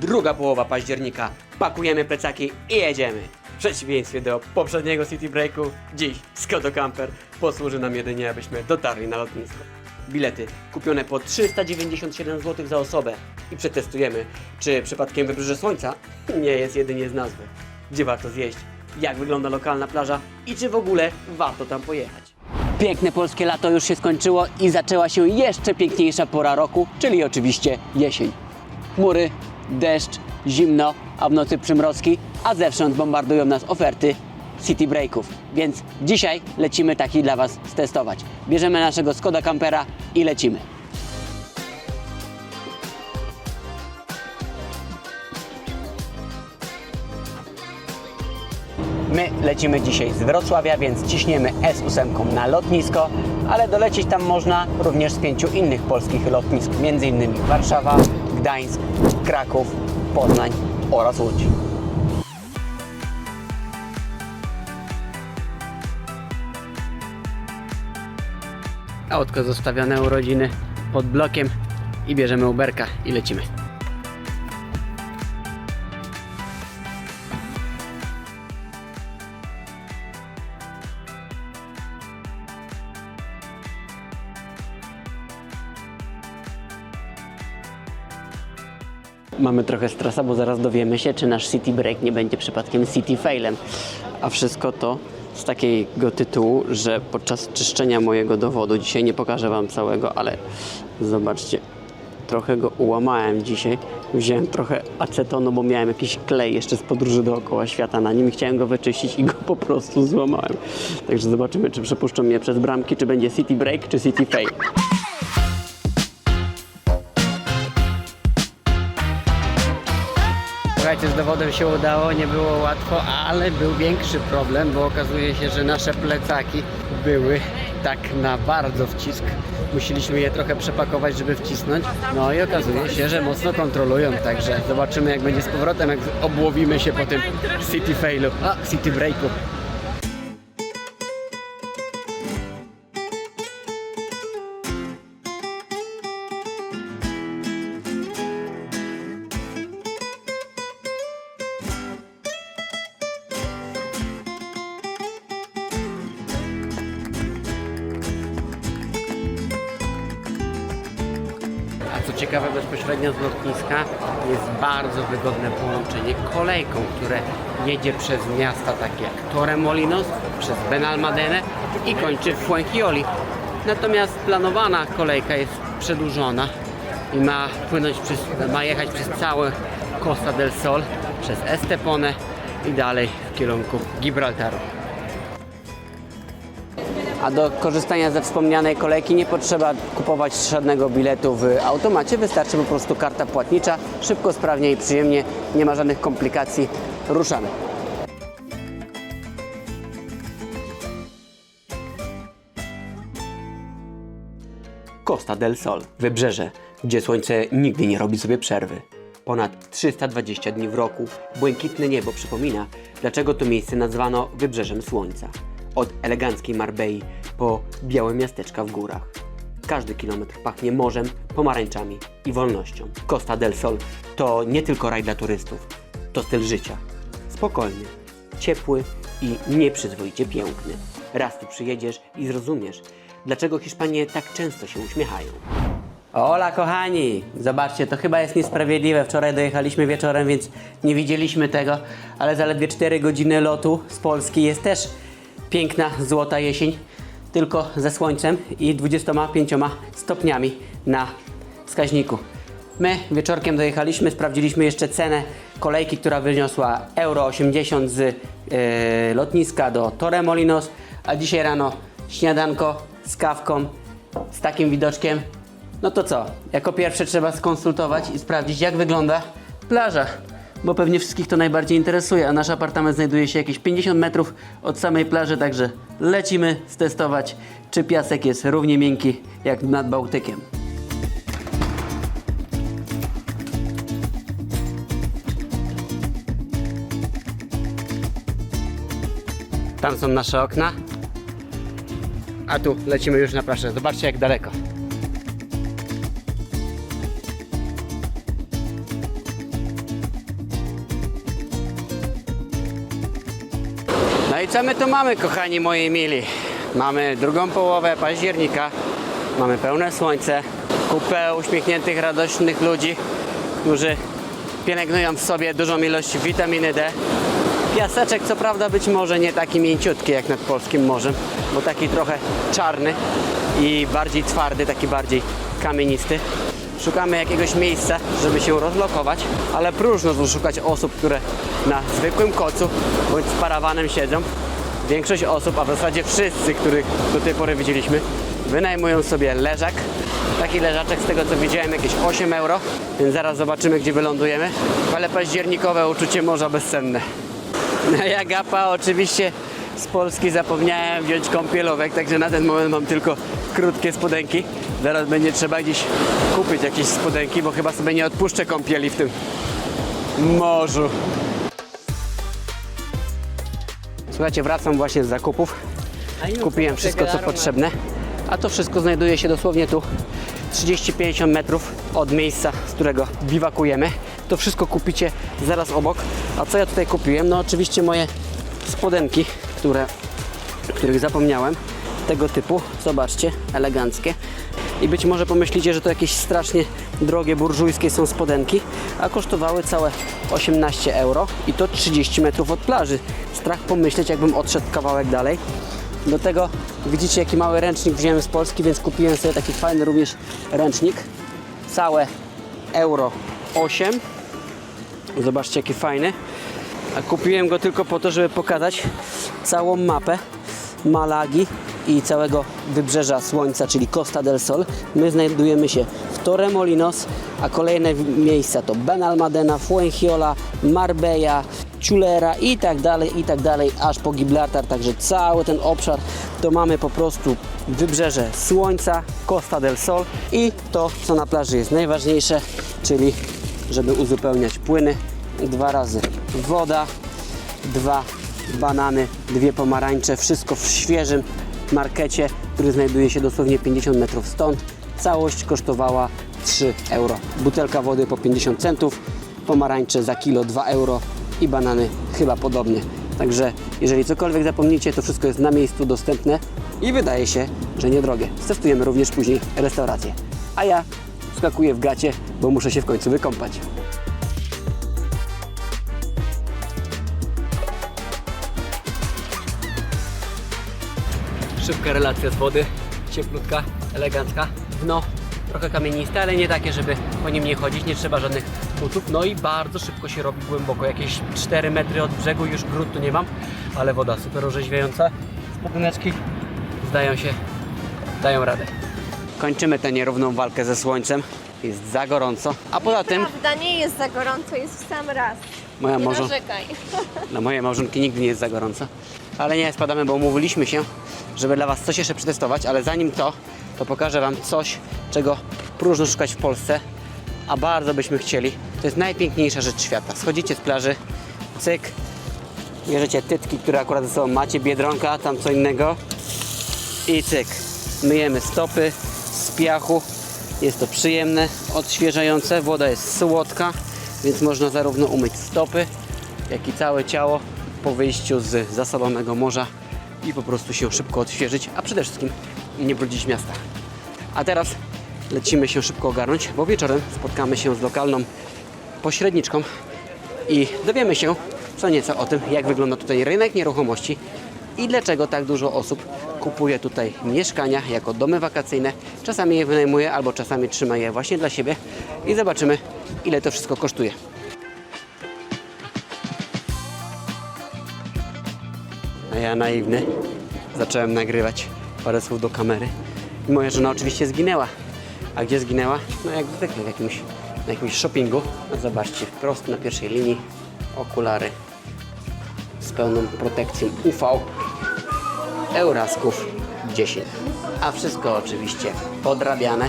Druga połowa października. Pakujemy plecaki i jedziemy. W przeciwieństwie do poprzedniego City Breaku, dziś Skoda Camper posłuży nam jedynie, abyśmy dotarli na lotnisko. Bilety kupione po 397 zł za osobę i przetestujemy, czy przypadkiem Wybrzeże Słońca nie jest jedynie z nazwy. Gdzie warto zjeść, jak wygląda lokalna plaża i czy w ogóle warto tam pojechać. Piękne polskie lato już się skończyło i zaczęła się jeszcze piękniejsza pora roku, czyli oczywiście jesień. Chmury, deszcz, zimno, a w nocy przymrozki, a zewsząd bombardują nas oferty city breaków. Więc dzisiaj lecimy taki dla Was stestować. Bierzemy naszego Skoda Campera i lecimy. My lecimy dzisiaj z Wrocławia, więc ciśniemy S8 na lotnisko, ale dolecieć tam można również z pięciu innych polskich lotnisk, m.in. Warszawa, Gdańsk, Kraków, Poznań oraz Łódź. Autko zostawione u rodziny pod blokiem i bierzemy Uberka i lecimy. Mamy trochę stresa, bo zaraz dowiemy się, czy nasz City Break nie będzie przypadkiem City Failem. A wszystko to z takiego tytułu, że podczas czyszczenia mojego dowodu, dzisiaj nie pokażę Wam całego, ale zobaczcie, trochę go ułamałem dzisiaj. Wziąłem trochę acetonu, bo miałem jakiś klej jeszcze z podróży dookoła świata na nim chciałem go wyczyścić i go po prostu złamałem. Także zobaczymy, czy przepuszczą mnie przez bramki, czy będzie City Break, czy City Fail. Z dowodem się udało, nie było łatwo, ale był większy problem, bo okazuje się, że nasze plecaki były tak na bardzo wcisk. Musieliśmy je trochę przepakować, żeby wcisnąć. No i okazuje się, że mocno kontrolują, także zobaczymy jak będzie z powrotem, jak obłowimy się po tym City Failu, a City Breaku. Co ciekawe, bezpośrednio z lotniska jest bardzo wygodne połączenie kolejką, które jedzie przez miasta takie jak Torremolinos, przez Benalmadene i kończy w Fuengioli. Natomiast planowana kolejka jest przedłużona i ma płynąć przez, ma jechać przez całe Costa del Sol, przez Estepone i dalej w kierunku Gibraltaru. A do korzystania ze wspomnianej kolejki nie potrzeba kupować żadnego biletu w automacie, wystarczy po prostu karta płatnicza. Szybko, sprawnie i przyjemnie, nie ma żadnych komplikacji. Ruszamy. Costa del Sol, wybrzeże, gdzie słońce nigdy nie robi sobie przerwy. Ponad 320 dni w roku, błękitne niebo przypomina, dlaczego to miejsce nazwano Wybrzeżem Słońca. Od eleganckiej Marbei po białe miasteczka w górach. Każdy kilometr pachnie morzem, pomarańczami i wolnością. Costa del Sol to nie tylko raj dla turystów, to styl życia. Spokojny, ciepły i nieprzyzwoicie piękny. Raz tu przyjedziesz i zrozumiesz, dlaczego Hiszpanie tak często się uśmiechają. Ola, kochani! Zobaczcie, to chyba jest niesprawiedliwe. Wczoraj dojechaliśmy wieczorem, więc nie widzieliśmy tego, ale zaledwie 4 godziny lotu z Polski jest też piękna, złota jesień, tylko ze słońcem i 25 stopniami na wskaźniku. My wieczorkiem dojechaliśmy, sprawdziliśmy jeszcze cenę kolejki, która wyniosła euro 80 z e, lotniska do Torremolinos, a dzisiaj rano śniadanko z kawką, z takim widoczkiem. No to co? Jako pierwsze trzeba skonsultować i sprawdzić, jak wygląda plaża. Bo pewnie wszystkich to najbardziej interesuje, a nasz apartament znajduje się jakieś 50 metrów od samej plaży, także lecimy stestować, czy piasek jest równie miękki jak nad Bałtykiem. Tam są nasze okna, a tu lecimy już na plażę. Zobaczcie jak daleko. No i co my tu mamy, kochani moi mili? Mamy drugą połowę października, mamy pełne słońce, kupę uśmiechniętych, radośnych ludzi, którzy pielęgnują w sobie dużą ilość witaminy D. Piaseczek co prawda być może nie taki mięciutki jak nad polskim morzem, bo taki trochę czarny i bardziej twardy, taki bardziej kamienisty. Szukamy jakiegoś miejsca, żeby się rozlokować, ale próżno tu szukać osób, które na zwykłym kocu bądź z parawanem siedzą. Większość osób, a w zasadzie wszyscy, których do tej pory widzieliśmy, wynajmują sobie leżak. Taki leżaczek z tego co widziałem jakieś 8 euro, więc zaraz zobaczymy gdzie wylądujemy. Ale październikowe uczucie morza bezcenne. No ja gapa oczywiście z Polski zapomniałem wziąć kąpielówek, także na ten moment mam tylko krótkie spodenki. Zaraz będzie trzeba gdzieś kupić jakieś spodenki, bo chyba sobie nie odpuszczę kąpieli w tym morzu. Słuchajcie, wracam właśnie z zakupów. Kupiłem wszystko co potrzebne, a to wszystko znajduje się dosłownie tu 30-50 metrów od miejsca, z którego biwakujemy. To wszystko kupicie zaraz obok. A co ja tutaj kupiłem? No oczywiście moje spodenki, które, których zapomniałem. Tego typu, zobaczcie, eleganckie. I być może pomyślicie, że to jakieś strasznie drogie, burżujskie są spodenki, a kosztowały całe 18 euro i to 30 metrów od plaży. Strach pomyśleć, jakbym odszedł kawałek dalej. Do tego widzicie, jaki mały ręcznik wziąłem z Polski, więc kupiłem sobie taki fajny również ręcznik. Całe euro 8. Zobaczcie, jaki fajny. A kupiłem go tylko po to, żeby pokazać całą mapę Malagi i całego wybrzeża Słońca, czyli Costa del Sol. My znajdujemy się w Torremolinos, a kolejne miejsca to Benalmadena, Fuengirola, Marbella, Chulera i tak dalej, i tak dalej, aż po Gibraltar. Także cały ten obszar to mamy po prostu wybrzeże Słońca, Costa del Sol i to, co na plaży jest najważniejsze, czyli żeby uzupełniać płyny, dwa razy woda, dwa banany, dwie pomarańcze, wszystko w świeżym markecie, który znajduje się dosłownie 50 metrów stąd. Całość kosztowała 3 euro. Butelka wody po 50 centów, pomarańcze za kilo 2 euro i banany chyba podobnie. Także jeżeli cokolwiek zapomnicie, to wszystko jest na miejscu dostępne i wydaje się, że niedrogie. Testujemy również później restaurację. A ja skakuję w gacie, bo muszę się w końcu wykąpać. Szybka relacja z wody, cieplutka, elegancka. Dno trochę kamieniste, ale nie takie, żeby po nim nie chodzić, nie trzeba żadnych butów. No i bardzo szybko się robi głęboko, jakieś 4 metry od brzegu, już gruntu nie mam, ale woda super orzeźwiająca. Spodeneczki zdają się, dają radę. Kończymy tę nierówną walkę ze słońcem. Jest za gorąco, a poza tym Prawda, nie jest za gorąco, jest w sam raz. Moja Nie może... narzekaj. Dla mojej małżonki nigdy nie jest za gorąco. Ale nie spadamy, bo umówiliśmy się, żeby dla Was coś jeszcze przetestować, ale zanim to, to pokażę Wam coś, czego próżno szukać w Polsce, a bardzo byśmy chcieli. To jest najpiękniejsza rzecz świata. Schodzicie z plaży, cyk, bierzecie tytki, które akurat ze sobą macie, biedronka, tam co innego i cyk. Myjemy stopy z piachu. Jest to przyjemne, odświeżające. Woda jest słodka, więc można zarówno umyć stopy, jak i całe ciało po wyjściu z zasolionego morza i po prostu się szybko odświeżyć, a przede wszystkim nie brudzić miasta. A teraz lecimy się szybko ogarnąć, bo wieczorem spotkamy się z lokalną pośredniczką i dowiemy się co nieco o tym, jak wygląda tutaj rynek nieruchomości i dlaczego tak dużo osób kupuje tutaj mieszkania jako domy wakacyjne. Czasami je wynajmuje albo czasami trzyma je właśnie dla siebie i zobaczymy, ile to wszystko kosztuje. A ja naiwny zacząłem nagrywać parę słów do kamery i moja żona oczywiście zginęła. A gdzie zginęła? No jak zwykle w jakimś, na jakimś shoppingu. No zobaczcie, wprost na pierwszej linii okulary z pełną protekcją UV Eurasków 10. A wszystko oczywiście podrabiane.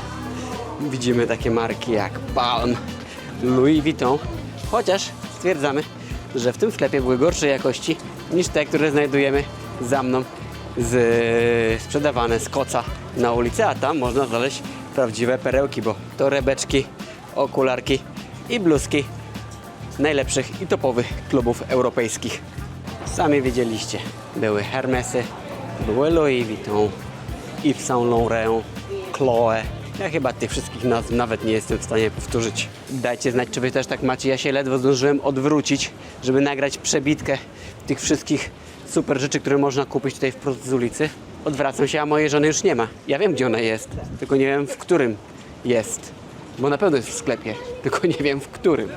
Widzimy takie marki jak Palm, Louis Vuitton, chociaż stwierdzamy, że w tym sklepie były gorszej jakości niż te, które znajdujemy za mną z, sprzedawane z koca na ulicy, a tam można znaleźć prawdziwe perełki, bo torebeczki, okularki i bluzki najlepszych i topowych klubów europejskich. Sami wiedzieliście, były Hermesy, były Louis Vuitton, Yves Saint Laurent, Chloe. Ja chyba tych wszystkich nazw nawet nie jestem w stanie powtórzyć. Dajcie znać, czy wy też tak macie. Ja się ledwo zdążyłem odwrócić, żeby nagrać przebitkę tych wszystkich super rzeczy, które można kupić tutaj wprost z ulicy. Odwracam się, a mojej żony już nie ma. Ja wiem, gdzie ona jest, tylko nie wiem, w którym jest. Bo na pewno jest w sklepie, tylko nie wiem, w którym.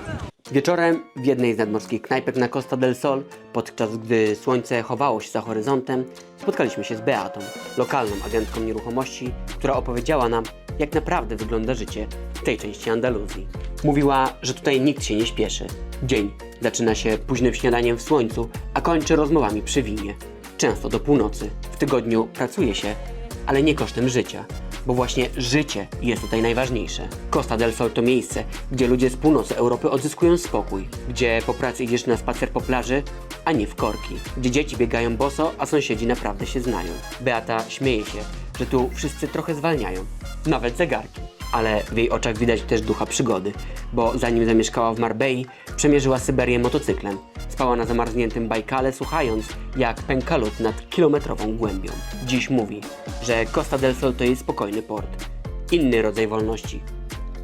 Wieczorem w jednej z nadmorskich knajpek na Costa del Sol, podczas gdy słońce chowało się za horyzontem, spotkaliśmy się z Beatą, lokalną agentką nieruchomości, która opowiedziała nam, jak naprawdę wygląda życie w tej części Andaluzji. Mówiła, że tutaj nikt się nie śpieszy. Dzień zaczyna się późnym śniadaniem w słońcu, a kończy rozmowami przy winie. Często do północy. W tygodniu pracuje się, ale nie kosztem życia, bo właśnie życie jest tutaj najważniejsze. Costa del Sol to miejsce, gdzie ludzie z północy Europy odzyskują spokój, gdzie po pracy idziesz na spacer po plaży, a nie w korki, gdzie dzieci biegają boso, a sąsiedzi naprawdę się znają. Beata śmieje się, że tu wszyscy trochę zwalniają, nawet zegarki. Ale w jej oczach widać też ducha przygody, bo zanim zamieszkała w Marbei, przemierzyła Syberię motocyklem. Spała na zamarzniętym Bajkale, słuchając, jak pęka lód nad kilometrową głębią. Dziś mówi, że Costa del Sol to jej spokojny port. Inny rodzaj wolności,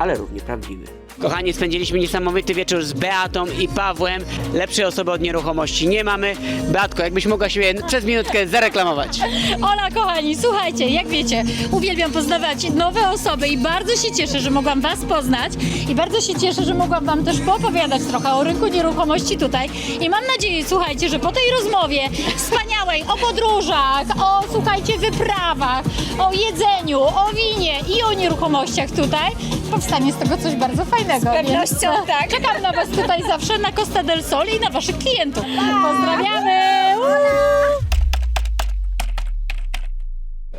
ale równie prawdziwy. Kochani, spędziliśmy niesamowity wieczór z Beatą i Pawłem. Lepszej osoby od nieruchomości nie mamy. Beatko, jakbyś mogła się przez minutkę zareklamować. Ola, kochani, słuchajcie, jak wiecie, uwielbiam poznawać nowe osoby i bardzo się cieszę, że mogłam Was poznać i bardzo się cieszę, że mogłam Wam też poopowiadać trochę o rynku nieruchomości tutaj i mam nadzieję, słuchajcie, że po tej rozmowie wspaniałej o podróżach, o, słuchajcie, wyprawach, o jedzeniu, o winie i o nieruchomościach tutaj powstanie z tego coś bardzo fajnego. Z pewnością tak. Czekam na Was tutaj zawsze na Costa del Sol i na Waszych klientów. Pozdrawiamy!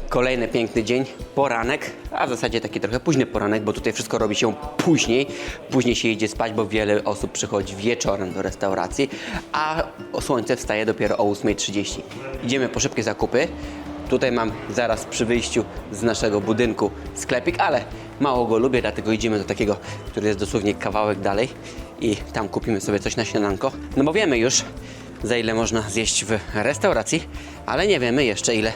Kolejny piękny dzień, poranek, a w zasadzie taki trochę późny poranek, bo tutaj wszystko robi się później. Później się idzie spać, bo wiele osób przychodzi wieczorem do restauracji, a słońce wstaje dopiero o 8.30. Idziemy po szybkie zakupy. Tutaj mam zaraz przy wyjściu z naszego budynku sklepik, ale mało go lubię, dlatego idziemy do takiego, który jest dosłownie kawałek dalej i tam kupimy sobie coś na śniadanko. No bo wiemy już, za ile można zjeść w restauracji, ale nie wiemy jeszcze ile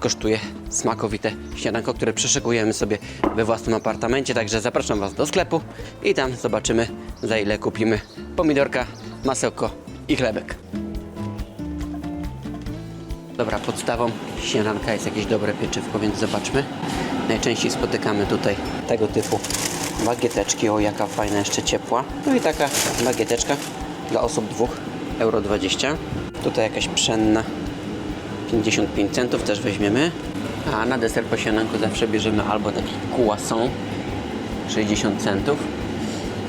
kosztuje smakowite śniadanko, które przeszykujemy sobie we własnym apartamencie. Także zapraszam Was do sklepu i tam zobaczymy za ile kupimy pomidorka, masełko i chlebek. Dobra, podstawą śniadanka jest jakieś dobre pieczywko, więc zobaczmy. Najczęściej spotykamy tutaj tego typu bagieteczki. O, jaka fajna, jeszcze ciepła. No i taka bagieteczka dla osób dwóch, euro 20. Tutaj jakaś pszenna 55 centów też weźmiemy. A na deser po śniadanku zawsze bierzemy albo taki croissant 60 centów,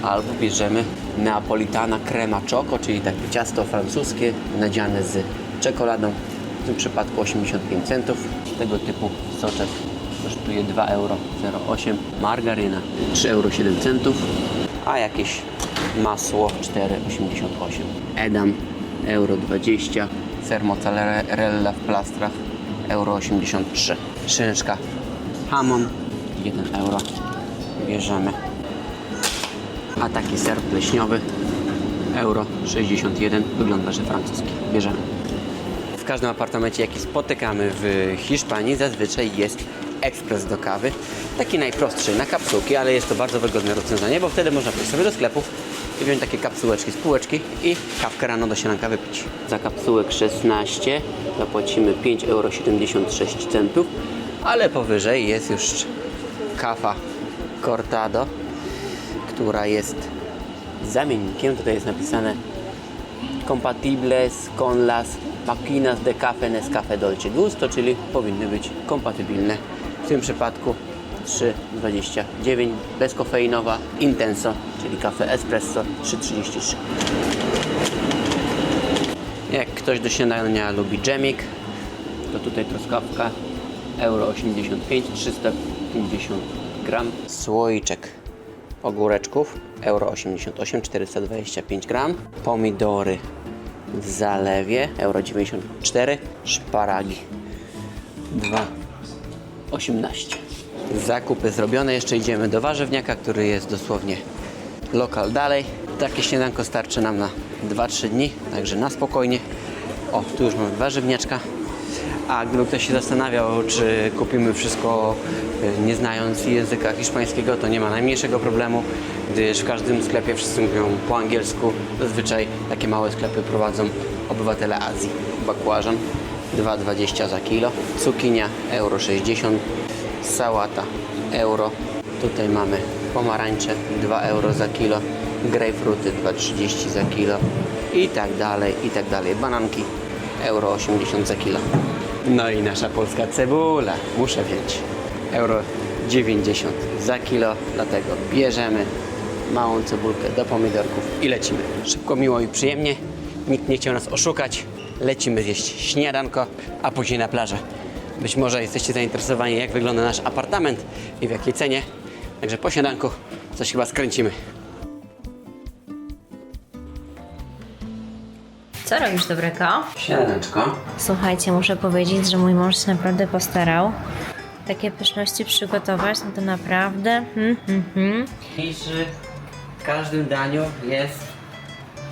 albo bierzemy neapolitana crema choco, czyli takie ciasto francuskie nadziane z czekoladą. W tym przypadku 85 centów. Tego typu soczek kosztuje 2,08 euro. Margaryna 3,07 euro, a jakieś masło 4,88 Edam euro 20 ser mozzarella w plastrach euro 83 szyneczka hamon 1 euro. Bierzemy. A taki ser pleśniowy euro 61 wygląda, że francuski. Bierzemy każdym apartamencie jaki spotykamy w Hiszpanii zazwyczaj jest ekspres do kawy taki najprostszy na kapsułki, ale jest to bardzo wygodne rozwiązanie, bo wtedy można pójść sobie do sklepów i wziąć takie kapsułeczki z półeczki i kawkę rano do śniadanka wypić. Za kapsułek 16 zapłacimy 5,76 euro, ale powyżej jest już kawa Cortado, która jest zamiennikiem. Tutaj jest napisane compatibles con las máquinas de café Nescafé Dolce Gusto, czyli powinny być kompatybilne. W tym przypadku 3,29 bezkofeinowa Intenso, czyli kawę espresso 3,33. Jak ktoś do śniadania lubi dżemik, to tutaj truskawka euro 85, 350 gram. Słoiczek ogóreczków euro 88, 425 gram. Pomidory w zalewie euro 94, szparagi 2,18. Zakupy zrobione, jeszcze idziemy do warzywniaka, który jest dosłownie lokal dalej. Takie śniadanko starczy nam na 2-3 dni, także na spokojnie. O, tu już mamy warzywniaczka. A gdyby ktoś się zastanawiał, czy kupimy wszystko y, nie znając języka hiszpańskiego, to nie ma najmniejszego problemu, gdyż w każdym sklepie wszyscy mówią po angielsku. Zazwyczaj takie małe sklepy prowadzą obywatele Azji. Bakłażan 2,20 za kilo, cukinia euro 60, sałata euro. Tutaj mamy pomarańcze 2 euro za kilo, grejpfruty 2,30 za kilo i tak dalej, i tak dalej. Bananki euro 80 za kilo. No i nasza polska cebula, muszę wziąć. Euro 90 za kilo, dlatego bierzemy małą cebulkę do pomidorków i lecimy. Szybko, miło i przyjemnie. Nikt nie chciał nas oszukać. Lecimy zjeść śniadanko, a później na plażę. Być może jesteście zainteresowani, jak wygląda nasz apartament i w jakiej cenie. Także po śniadanku coś chyba skręcimy. Co robisz dobrego? Śniadaneczko. Słuchajcie, muszę powiedzieć, że mój mąż się naprawdę postarał. Takie pyszności przygotować, no to naprawdę. Hmm, hmm, hmm. Niższy w każdym daniu jest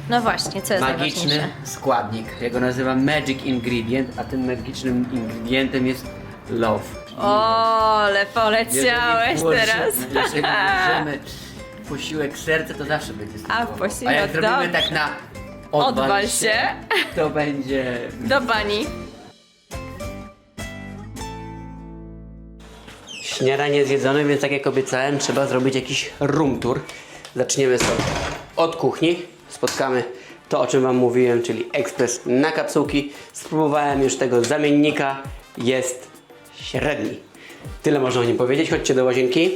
No właśnie, co jest magiczny najważniejsze? składnik. Ja go nazywam magic ingredient, a tym magicznym ingredientem jest love. O, ale poleciałeś włoży- teraz. Jeżeli włożymy posiłek serca, to zawsze będzie smakował. posiłek A jak zrobimy dobrze. tak na Odwal się. to będzie... Do bani. Śniadanie zjedzone, więc tak jak obiecałem, trzeba zrobić jakiś room tour. Zaczniemy sobie od kuchni. Spotkamy to, o czym Wam mówiłem, czyli ekspres na kapsułki. Spróbowałem już tego zamiennika. Jest średni. Tyle można o nim powiedzieć. Chodźcie do łazienki.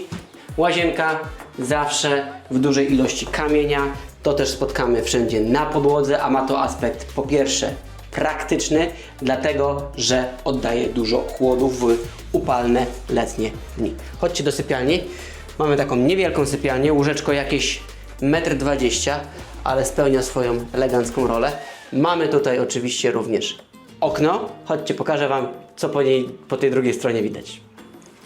Łazienka zawsze w dużej ilości kamienia. To też spotkamy wszędzie na podłodze, a ma to aspekt po pierwsze praktyczny, dlatego że oddaje dużo chłodu w upalne letnie dni. Chodźcie do sypialni. Mamy taką niewielką sypialnię, łóżeczko jakieś 1,20 m, ale spełnia swoją elegancką rolę. Mamy tutaj oczywiście również okno. Chodźcie, pokażę Wam, co po, niej, po tej drugiej stronie widać.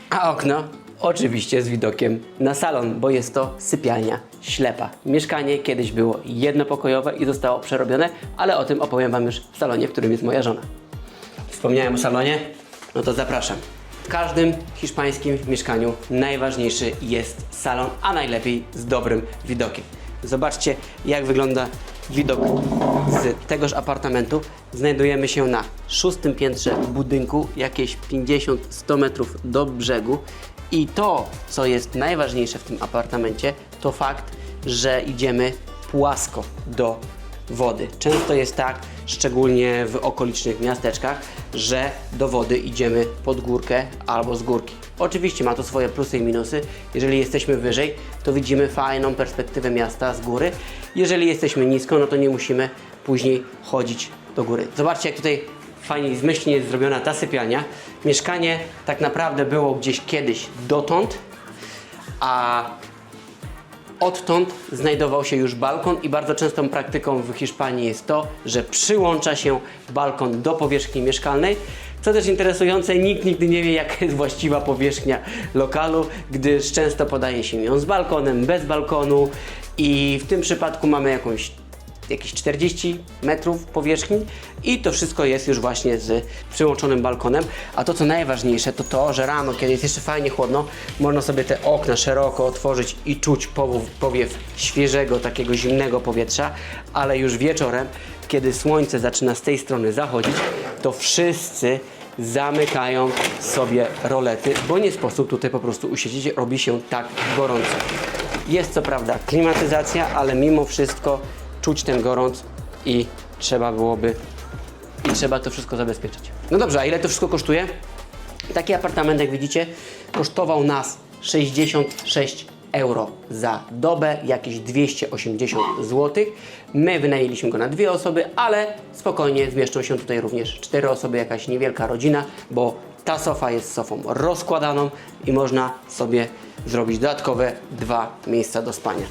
A okno oczywiście z widokiem na salon, bo jest to sypialnia ślepa. Mieszkanie kiedyś było jednopokojowe i zostało przerobione, ale o tym opowiem Wam już w salonie, w którym jest moja żona. Wspomniałem o salonie? No to zapraszam. W każdym hiszpańskim mieszkaniu najważniejszy jest salon, a najlepiej z dobrym widokiem. Zobaczcie, jak wygląda widok z tegoż apartamentu. Znajdujemy się na szóstym piętrze budynku, jakieś 50-100 metrów do brzegu. I to, co jest najważniejsze w tym apartamencie, to fakt, że idziemy płasko do wody. Często jest tak, szczególnie w okolicznych miasteczkach, że do wody idziemy pod górkę albo z górki. Oczywiście ma to swoje plusy i minusy. Jeżeli jesteśmy wyżej, to widzimy fajną perspektywę miasta z góry. Jeżeli jesteśmy nisko, no to nie musimy później chodzić do góry. Zobaczcie, jak tutaj fajnie i zmyślnie jest zrobiona ta sypialnia. Mieszkanie tak naprawdę było gdzieś kiedyś dotąd, a Odtąd znajdował się już balkon i bardzo częstą praktyką w Hiszpanii jest to, że przyłącza się balkon do powierzchni mieszkalnej. Co też interesujące, nikt nigdy nie wie jaka jest właściwa powierzchnia lokalu, gdyż często podaje się ją z balkonem, bez balkonu i w tym przypadku mamy jakąś jakieś 40 metrów powierzchni i to wszystko jest już właśnie z przyłączonym balkonem. A to co najważniejsze to to, że rano, kiedy jest jeszcze fajnie chłodno, można sobie te okna szeroko otworzyć i czuć powiew, świeżego, takiego zimnego powietrza, ale już wieczorem, kiedy słońce zaczyna z tej strony zachodzić, to wszyscy zamykają sobie rolety, bo nie sposób tutaj po prostu usiedzieć, robi się tak gorąco. Jest co prawda klimatyzacja, ale mimo wszystko czuć ten gorąc i trzeba byłoby i trzeba to wszystko zabezpieczyć. No dobrze, a ile to wszystko kosztuje? Taki apartament, jak widzicie, kosztował nas 66 euro za dobę, jakieś 280 zł. My wynajęliśmy go na dwie osoby, ale spokojnie zmieszczą się tutaj również cztery osoby, jakaś niewielka rodzina, bo ta sofa jest sofą rozkładaną i można sobie zrobić dodatkowe dwa miejsca do spania.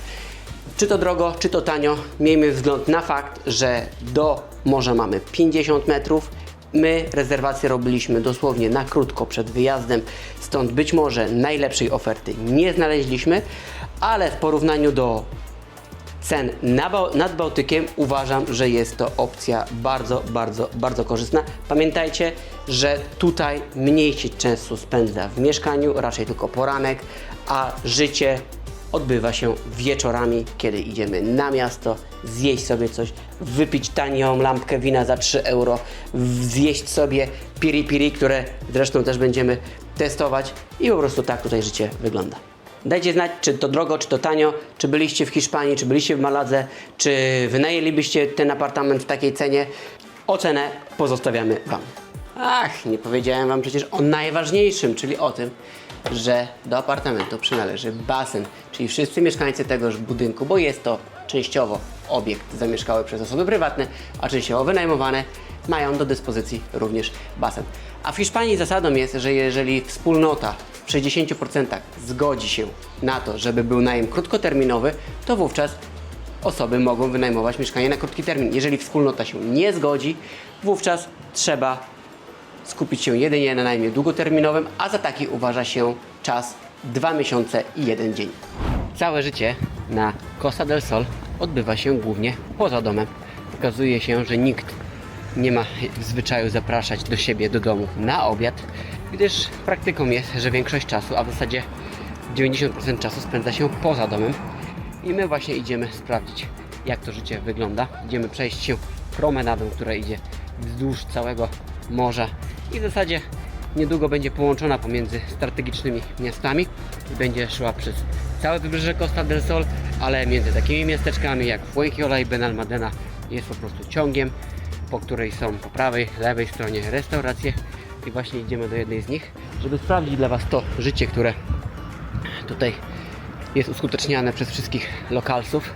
Czy to drogo, czy to tanio, miejmy wzgląd na fakt, że do morza mamy 50 metrów. My rezerwację robiliśmy dosłownie na krótko przed wyjazdem, stąd być może najlepszej oferty nie znaleźliśmy, ale w porównaniu do cen nad Bałtykiem uważam, że jest to opcja bardzo, bardzo, bardzo korzystna. Pamiętajcie, że tutaj mniej się często spędza w mieszkaniu, raczej tylko poranek, a życie odbywa się wieczorami, kiedy idziemy na miasto, zjeść sobie coś, wypić tanią lampkę wina za 3 euro, zjeść sobie piri piri, które zresztą też będziemy testować i po prostu tak tutaj życie wygląda. Dajcie znać, czy to drogo, czy to tanio, czy byliście w Hiszpanii, czy byliście w Maladze, czy wynajęlibyście ten apartament w takiej cenie. Ocenę pozostawiamy Wam. Ach, nie powiedziałem Wam przecież o najważniejszym, czyli o tym, że do apartamentu przynależy basen, czyli wszyscy mieszkańcy tegoż budynku, bo jest to częściowo obiekt zamieszkały przez osoby prywatne, a częściowo wynajmowane, mają do dyspozycji również basen. A w Hiszpanii zasadą jest, że jeżeli wspólnota w 60% zgodzi się na to, żeby był najem krótkoterminowy, to wówczas osoby mogą wynajmować mieszkanie na krótki termin. Jeżeli wspólnota się nie zgodzi, wówczas trzeba skupić się jedynie na najmie długoterminowym, a za taki uważa się czas 2 miesiące i 1 dzień. Całe życie na Costa del Sol odbywa się głównie poza domem. Okazuje się, że nikt nie ma w zwyczaju zapraszać do siebie do domu na obiad, gdyż praktyką jest, że większość czasu, a w zasadzie 90% czasu spędza się poza domem. I my właśnie idziemy sprawdzić, jak to życie wygląda. Idziemy przejść się promenadą, która idzie wzdłuż całego morza i w zasadzie niedługo będzie połączona pomiędzy strategicznymi miastami i będzie szła przez całe wybrzeże Costa del Sol, ale między takimi miasteczkami jak Fuengirola i Benalmadena jest po prostu ciągiem, po której są po prawej, lewej stronie restauracje i właśnie idziemy do jednej z nich, żeby sprawdzić dla Was to życie, które tutaj jest uskuteczniane przez wszystkich lokalsów.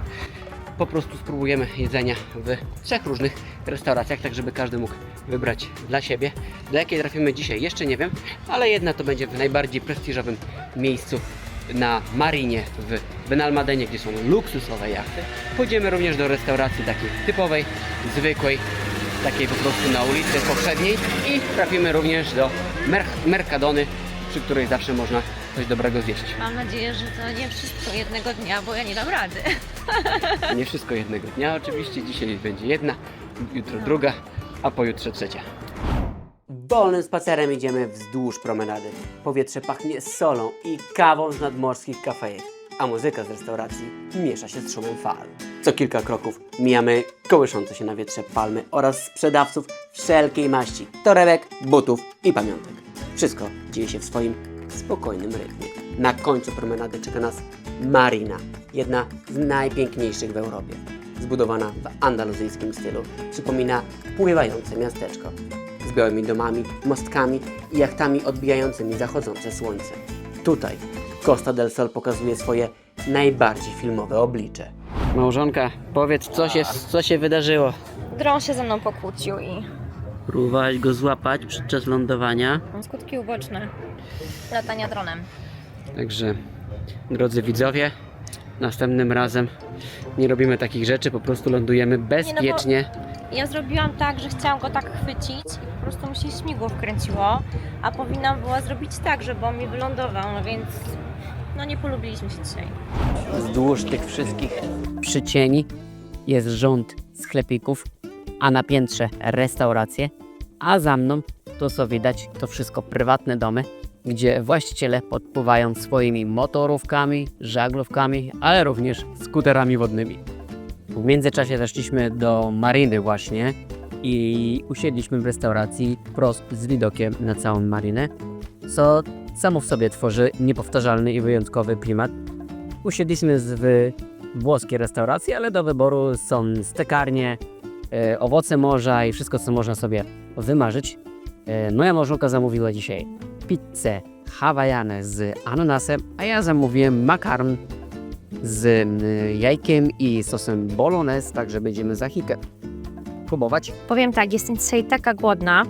Po prostu spróbujemy jedzenia w trzech różnych restauracjach, tak żeby każdy mógł wybrać dla siebie. Do jakiej trafimy dzisiaj jeszcze nie wiem, ale jedna to będzie w najbardziej prestiżowym miejscu na Marinie w Benalmadenie, gdzie są luksusowe jachty. Pójdziemy również do restauracji takiej typowej, zwykłej, takiej po prostu na ulicy poprzedniej i trafimy również do Mer Mercadony, przy której zawsze można coś dobrego zjeść. Mam nadzieję, że to nie wszystko jednego dnia, bo ja nie dam rady. Nie wszystko jednego dnia oczywiście. Dzisiaj będzie jedna, jutro druga, a pojutrze trzecia. Wolnym spacerem idziemy wzdłuż promenady. Powietrze pachnie solą i kawą z nadmorskich kafejek, a muzyka z restauracji miesza się z szumem fal. Co kilka kroków mijamy kołyszące się na wietrze palmy oraz sprzedawców wszelkiej maści, torebek, butów i pamiątek. Wszystko dzieje się w swoim spokojnym rytmie. Na końcu promenady czeka nas Marina, jedna z najpiękniejszych w Europie. Zbudowana w andaluzyjskim stylu, przypomina pływające miasteczko z białymi domami, mostkami i jachtami odbijającymi zachodzące słońce. Tutaj Costa del Sol pokazuje swoje najbardziej filmowe oblicze. Małżonka, powiedz, co się, co się wydarzyło? Dron się ze mną pokłócił i Próbowałaś go złapać podczas lądowania, mam skutki uboczne latania dronem. Także, drodzy widzowie, następnym razem nie robimy takich rzeczy, po prostu lądujemy bezpiecznie. Ja zrobiłam tak, że chciałam go tak chwycić i po prostu mu się śmigło wkręciło, a powinnam była zrobić tak, żeby on mi wylądował, no więc no nie polubiliśmy się dzisiaj. Wzdłuż tych wszystkich przycieni jest rząd sklepików, a na piętrze restauracje, a za mną to co widać, to wszystko prywatne domy, gdzie właściciele podpływają swoimi motorówkami, żaglówkami, ale również skuterami wodnymi. W międzyczasie zeszliśmy do mariny właśnie i usiedliśmy w restauracji wprost z widokiem na całą marynę, co samo w sobie tworzy niepowtarzalny i wyjątkowy klimat. Usiedliśmy w włoskiej restauracji, ale do wyboru są stekarnie, e, owoce morza i wszystko, co można sobie wymarzyć. E, moja małżonka zamówiła dzisiaj pizzę hawaianę z ananasem, a ja zamówiłem makaron z mm, jajkiem i sosem bolognese, także będziemy za chwilkę próbować. Powiem tak, jestem dzisiaj taka głodna,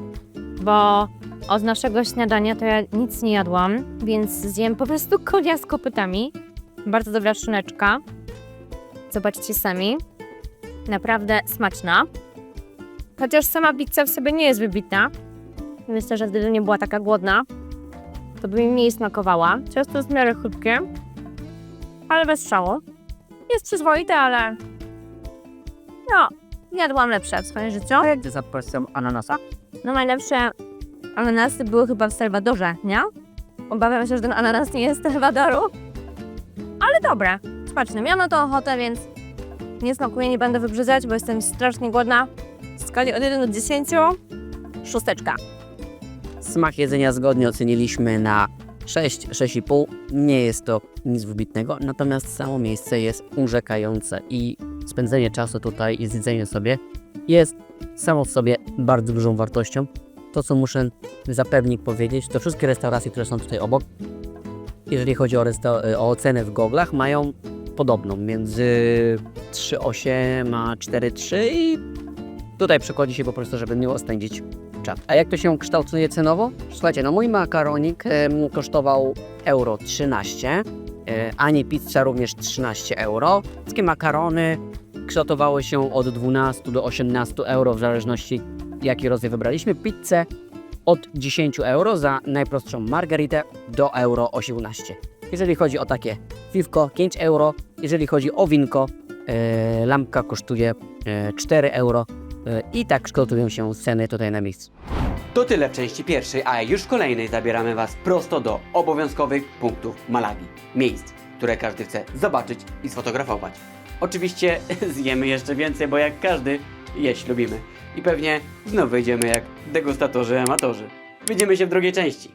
bo od naszego śniadania to ja nic nie jadłam, więc zjem po prostu konia z kopytami. Bardzo dobra szyneczka. Zobaczcie sami. Naprawdę smaczna. Chociaż sama pizza w sobie nie jest wybitna. Myślę, że gdyby nie była taka głodna, to by mi mniej smakowała. Ciasto jest w miarę chybkie, ale bez szału. Jest przyzwoite, ale... No, jadłam lepsze w swoim życiu. Jak ty za porcją ananasa? No najlepsze ananasy były chyba w Salwadorze, nie? Obawiam się, że ten ananas nie jest z Salwadoru. Ale dobre. Smaczne. Miałam na to ochotę, więc nie smakuję, nie będę wybrzydzać, bo jestem strasznie głodna. W skali od 1 do 10 szósteczka. Smak jedzenia zgodnie oceniliśmy na 6, 6,5. Nie jest to nic wybitnego, natomiast samo miejsce jest urzekające i spędzenie czasu tutaj i zjedzenie sobie jest samo w sobie bardzo dużą wartością. To, co muszę zapewnić powiedzieć, to wszystkie restauracje, które są tutaj obok, jeżeli chodzi o, o ocenę w goglach, mają podobną, między 3,8 a 4,3 i tutaj przychodzi się po prostu, żeby miło spędzić A jak to się kształtuje cenowo? Słuchajcie, no mój makaronik em, kosztował euro 13, e, Ani pizza również 13 euro. Wszystkie makarony kształtowały się od 12 do 18 euro w zależności jaki rodzaj wybraliśmy. Pizzę od 10 euro za najprostszą margaritę do euro 18. Jeżeli chodzi o takie piwko 5 euro, jeżeli chodzi o winko e, lampka kosztuje e, 4 euro e, i tak kształtują się ceny tutaj na miejscu. To tyle w części pierwszej, a już w kolejnej zabieramy Was prosto do obowiązkowych punktów Malagi. Miejsc, które każdy chce zobaczyć i sfotografować. Oczywiście zjemy jeszcze więcej, bo jak każdy, jeść lubimy. I pewnie znów wyjdziemy jak degustatorzy amatorzy. Widzimy się w drugiej części.